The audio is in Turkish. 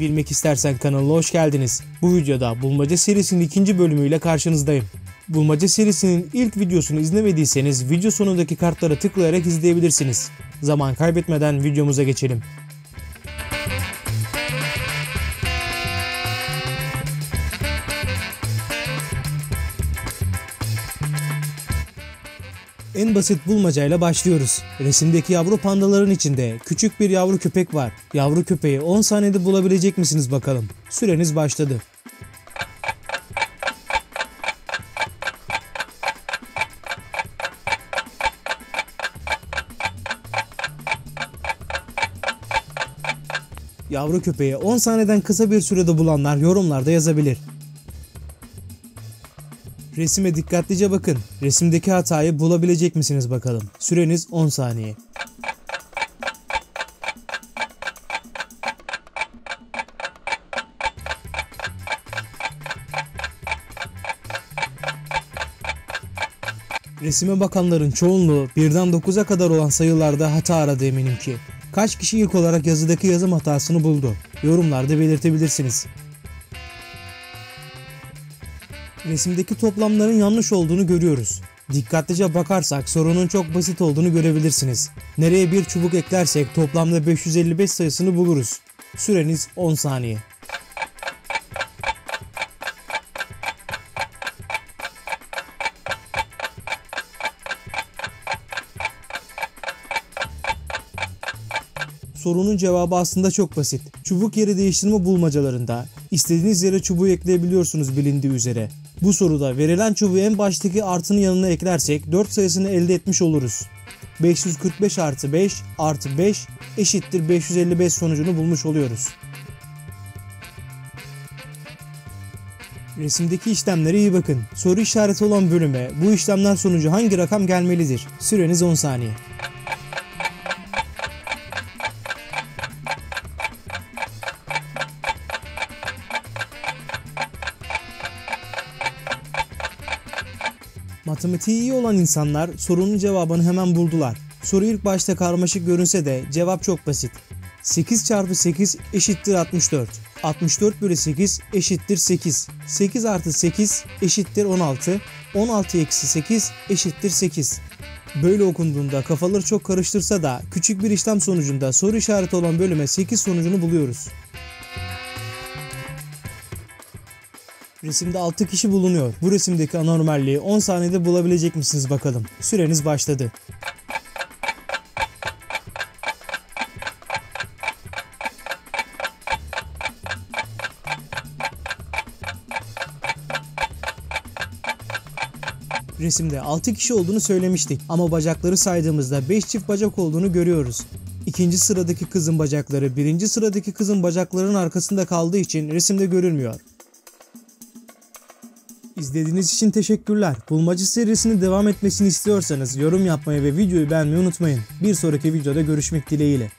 Bilmek istersen kanalına hoş geldiniz. Bu videoda Bulmaca serisinin ikinci bölümüyle karşınızdayım. Bulmaca serisinin ilk videosunu izlemediyseniz video sonundaki kartlara tıklayarak izleyebilirsiniz. Zaman kaybetmeden videomuza geçelim. En basit bulmacayla başlıyoruz. Resimdeki yavru pandaların içinde küçük bir yavru köpek var. Yavru köpeği 10 saniyede bulabilecek misiniz bakalım? Süreniz başladı. Yavru köpeği 10 saniyeden kısa bir sürede bulanlar yorumlarda yazabilir. Resime dikkatlice bakın. Resimdeki hatayı bulabilecek misiniz bakalım. Süreniz 10 saniye. Resime bakanların çoğunluğu birden 9'a kadar olan sayılarda hata aradı eminim ki. Kaç kişi ilk olarak yazıdaki yazım hatasını buldu? Yorumlarda belirtebilirsiniz. Resimdeki toplamların yanlış olduğunu görüyoruz. Dikkatlice bakarsak sorunun çok basit olduğunu görebilirsiniz. Nereye bir çubuk eklersek toplamda 555 sayısını buluruz. Süreniz 10 saniye. Sorunun cevabı aslında çok basit. Çubuk yeri değiştirme bulmacalarında istediğiniz yere çubuğu ekleyebiliyorsunuz bilindiği üzere. Bu soruda verilen çubuğu en baştaki artının yanına eklersek 4 sayısını elde etmiş oluruz. 545 artı 5 artı 5 eşittir 555 sonucunu bulmuş oluyoruz. Resimdeki işlemlere iyi bakın. Soru işareti olan bölüme bu işlemler sonucu hangi rakam gelmelidir? Süreniz 10 saniye. Matematiği iyi olan insanlar sorunun cevabını hemen buldular. Soru ilk başta karmaşık görünse de cevap çok basit. 8 çarpı 8 eşittir 64. 64 bölü 8 eşittir 8. 8 artı 8 eşittir 16. 16 eksi 8 eşittir 8. Böyle okunduğunda kafaları çok karıştırsa da küçük bir işlem sonucunda soru işareti olan bölüme 8 sonucunu buluyoruz. Resimde 6 kişi bulunuyor. Bu resimdeki anormalliği 10 saniyede bulabilecek misiniz bakalım. Süreniz başladı. Resimde 6 kişi olduğunu söylemiştik ama bacakları saydığımızda 5 çift bacak olduğunu görüyoruz. İkinci sıradaki kızın bacakları birinci sıradaki kızın bacaklarının arkasında kaldığı için resimde görülmüyor. İzlediğiniz için teşekkürler. Bulmaca serisinin devam etmesini istiyorsanız yorum yapmayı ve videoyu beğenmeyi unutmayın. Bir sonraki videoda görüşmek dileğiyle.